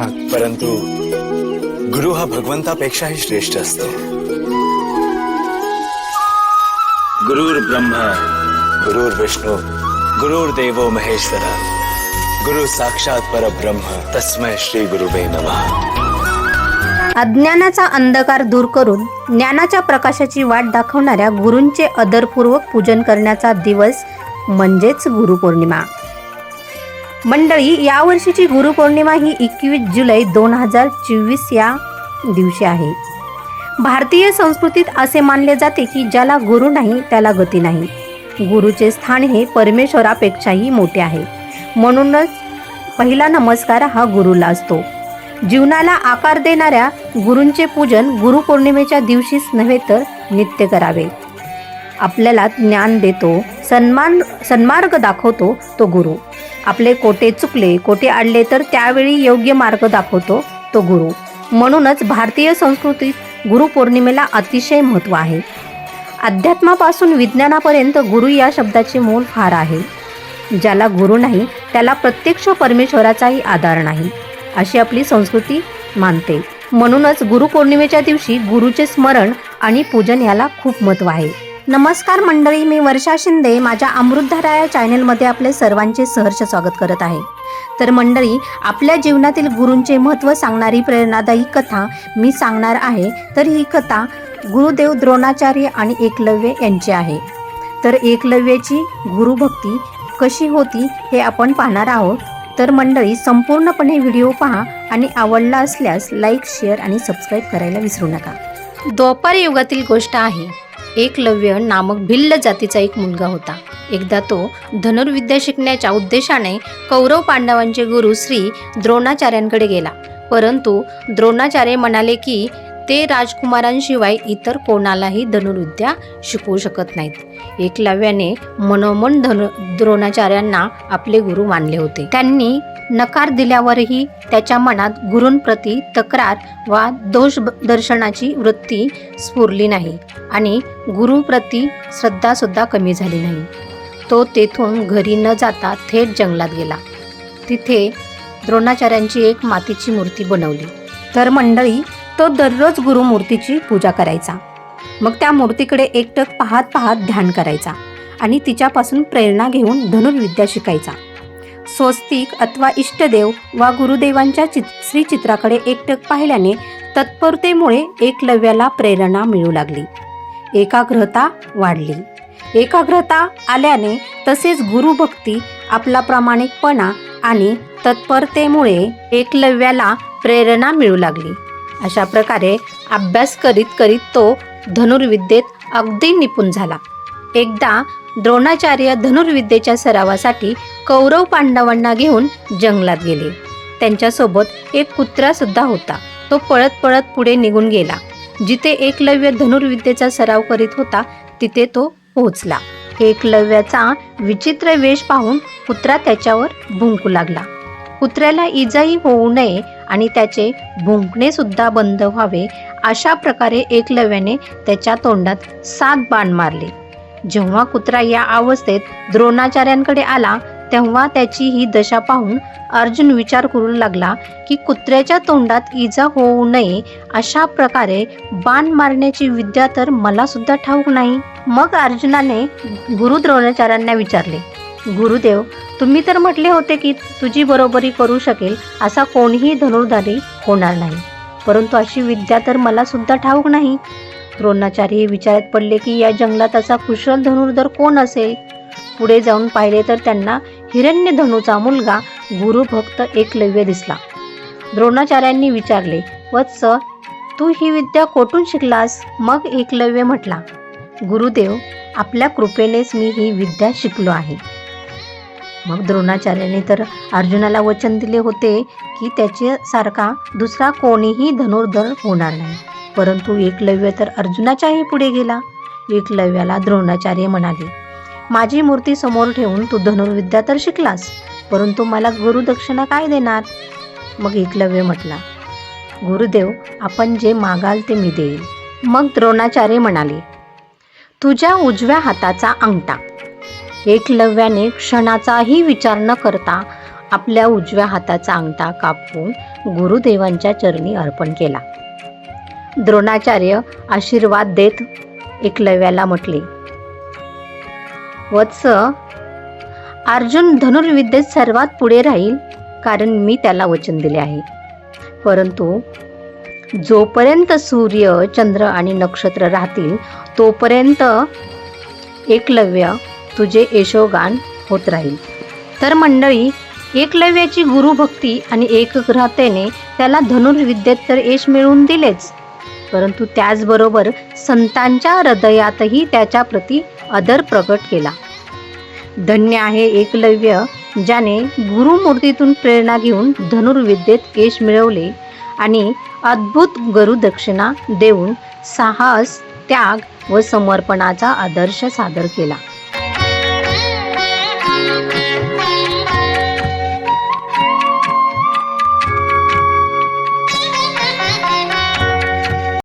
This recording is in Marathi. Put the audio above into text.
परंतु गुरु हा भगवंतापेक्षाही श्रेष्ठ असतो. गुरुर ब्रह्मा. गुरुर विष्णू गुरुर देवो महेश्वरा गुरु साक्षात परब्रह्म तस्मै श्री गुरुवे नमः. अज्ञानाचा अंधकार दूर करून ज्ञानाच्या प्रकाशाची वाट दाखवणाऱ्या गुरूंचे आदरपूर्वक पूजन करण्याचा दिवस म्हणजेच गुरुपौर्णिमा. मंडळी यावर्षीची गुरुपौर्णिमा ही एकवीस जुलै दोन हजार चोवीस या दिवशी आहे. भारतीय संस्कृतीत असे मानले जाते की ज्याला गुरु नाही त्याला गती नाही. गुरुचे स्थान हे परमेश्वरापेक्षाही मोठे आहे. म्हणूनच पहिला नमस्कार हा गुरुला असतो. जीवनाला आकार देणाऱ्या गुरूंचे पूजन गुरुपौर्णिमेच्या दिवशीच नव्हे तर नित्य करावे. आपल्याला ज्ञान देतो सन्मान सन्मार्ग दाखवतो तो गुरु. आपले कोटे चुकले कोटे अडले तर त्यावेळी योग्य मार्ग दाखवतो तो गुरु. म्हणूनच भारतीय संस्कृतीत गुरुपौर्णिमेला अतिशय महत्त्व आहे. अध्यात्मापासून विज्ञानापर्यंत गुरु या शब्दाचे मूल फार आहे. ज्याला गुरु नाही त्याला प्रत्यक्ष परमेश्वराचाही आधार नाही अशी आपली संस्कृती मानते. म्हणूनच गुरुपौर्णिमेच्या दिवशी गुरुचे स्मरण आणि पूजन याला खूप महत्त्व आहे. नमस्कार मंडळी मी वर्षा शिंदे. माझ्या अमृतधारा या चॅनेलमध्ये आपले सर्वांचे सहर्ष स्वागत करत आहे. तर मंडळी आपल्या जीवनातील गुरूंचे महत्त्व सांगणारी प्रेरणादायी कथा मी सांगणार आहे. तर ही कथा गुरुदेव द्रोणाचार्य आणि एकलव्य यांची आहे. तर एकलव्याची गुरुभक्ती कशी होती हे आपण पाहणार आहोत. तर मंडळी संपूर्णपणे व्हिडिओ पहा आणि आवडला असल्यास लाईक शेअर आणि सबस्क्राईब करायला विसरू नका. द्वापार युगातील गोष्ट आहे. एकलव्य नामक भिल्ल जातीचा एक मुलगा होता. एकदा तो धनुर्विद्या शिकण्याच्या उद्देशाने कौरव पांडवांचे गुरु श्री द्रोणाचार्यांकडे गेला. परंतु द्रोणाचार्य म्हणाले की ते राजकुमारांशिवाय इतर कोणालाही धनुर्विद्या शिकवू शकत नाहीत. एकलव्याने मनोमन धनु द्रोणाचार्यांना आपले गुरु मानले होते. त्यांनी नकार दिल्यावरही त्याच्या मनात गुरूंप्रती तक्रार वा दोष दर्शनाची वृत्ती स्फुरली नाही आणि गुरुप्रती श्रद्धासुद्धा कमी झाली नाही. तो तेथून घरी न जाता थेट जंगलात गेला. तिथे द्रोणाचार्यांची एक मातीची मूर्ती बनवली. तर मंडळी तो दररोज गुरुमूर्तीची पूजा करायचा. मग त्या मूर्तीकडे एकटक पाहत पाहत ध्यान करायचा आणि तिच्यापासून प्रेरणा घेऊन धनुर्विद्या शिकायचा. स्वस्तिक अथवा इष्टदेव वा गुरुदेवांच्या चित श्रीचित्राकडे एकटक पाहिल्याने तत्परतेमुळे एकलव्याला प्रेरणा मिळू लागली. एकाग्रता वाढली. एकाग्रता आल्याने तसेच गुरुभक्ती आपला प्रामाणिकपणा आणि तत्परतेमुळे एकलव्याला प्रेरणा मिळू लागली. अशा प्रकारे अभ्यास करीत करीत तो धनुर्विद्येत अगदी निपुण झाला. एकदा द्रोणाचार्य धनुर्विद्येच्या सरावासाठी कौरव पांडवांना घेऊन जंगलात गेले. त्यांच्यासोबत एक कुत्रा सुद्धा होता. तो पळत पळत पुढे निघून गेला. जिथे एकलव्य धनुर्विद्येचा सराव करीत होता तिथे तो पोहोचला. एकलव्याचा विचित्र वेश पाहून कुत्रा त्याच्यावर भुंकू लागला. कुत्र्याला इजाही होऊ नये आणि त्याचे भुंकणे सुद्धा बंद व्हावे अशा प्रकारे एकलव्याने त्याच्या तोंडात सात बाण मारले. जेव्हा कुत्रा या अवस्थेत द्रोणाचार्यांकडे आला तेव्हा त्याची ही दशा पाहून अर्जुन विचार करू लागला की कुत्र्याच्या तोंडात इजा होऊ नये अशा प्रकारे बाण मारण्याची विद्या तर मला सुद्धा ठाऊक नाही. मग अर्जुनाने गुरु द्रोणाचार्यांना विचारले गुरुदेव तुम्ही तर म्हटले होते की तुझी बरोबरी करू शकेल असा कोणीही धनुर्धारी होणार नाही. परंतु अशी विद्या तर मला सुद्धा ठाऊक नाही. द्रोणाचार्य हे विचारात पडले की या जंगलात असा कुशल धनुर्धर कोण असेल? पुढे जाऊन पाहिले तर त्यांना हिरण्य धनुचा मुलगा गुरुभक्त एकलव्य दिसला. द्रोणाचार्यांनी विचारले वत्स तू ही विद्या कोठून शिकलास? मग एकलव्य म्हटला गुरुदेव आपल्या कृपेनेच मी ही विद्या शिकलो आहे. मग द्रोणाचार्याने तर अर्जुनाला वचन दिले होते की त्याच्यासारखा दुसरा कोणीही धनुर्धर होणार नाही. परंतु एकलव्य तर अर्जुनाच्याही पुढे गेला. एकलव्याला द्रोणाचार्य म्हणाले माझी मूर्ती समोर ठेवून तू धनुर्विद्या तर शिकलास परंतु मला गुरुदक्षिणा काय देणार? मग एकलव्य म्हटला गुरुदेव आपण जे मागाल ते मी देईल. मग द्रोणाचार्य म्हणाले तुझ्या उजव्या हाताचा अंगठा एकलव्याने क्षणाचाही विचार न करता आपल्या उजव्या हाताचा अंगठा कापून गुरुदेवांच्या चरणी अर्पण केला. द्रोणाचार्य आशीर्वाद देत एकलव्याला म्हटले वत्स अर्जुन धनुर्विद्येत सर्वात पुढे राहील कारण मी त्याला वचन दिले आहे. परंतु जोपर्यंत सूर्य चंद्र आणि नक्षत्र राहतील तोपर्यंत एकलव्य तुझे यशोगान होत राहील. तर मंडळी एकलव्याची गुरुभक्ती आणि एकग्रहतेने त्याला धनुर्विद्येत तर यश मिळवून दिलेच. परंतु त्याचबरोबर संतांच्या हृदयातही त्याच्या प्रती आदर प्रकट केला. धन्य आहे एकलव्य ज्याने गुरुमूर्तीतून प्रेरणा घेऊन धनुर्विद्येत यश मिळवले आणि अद्भुत गुरुदक्षिणा देऊन साहस त्याग व समर्पणाचा आदर्श सादर केला.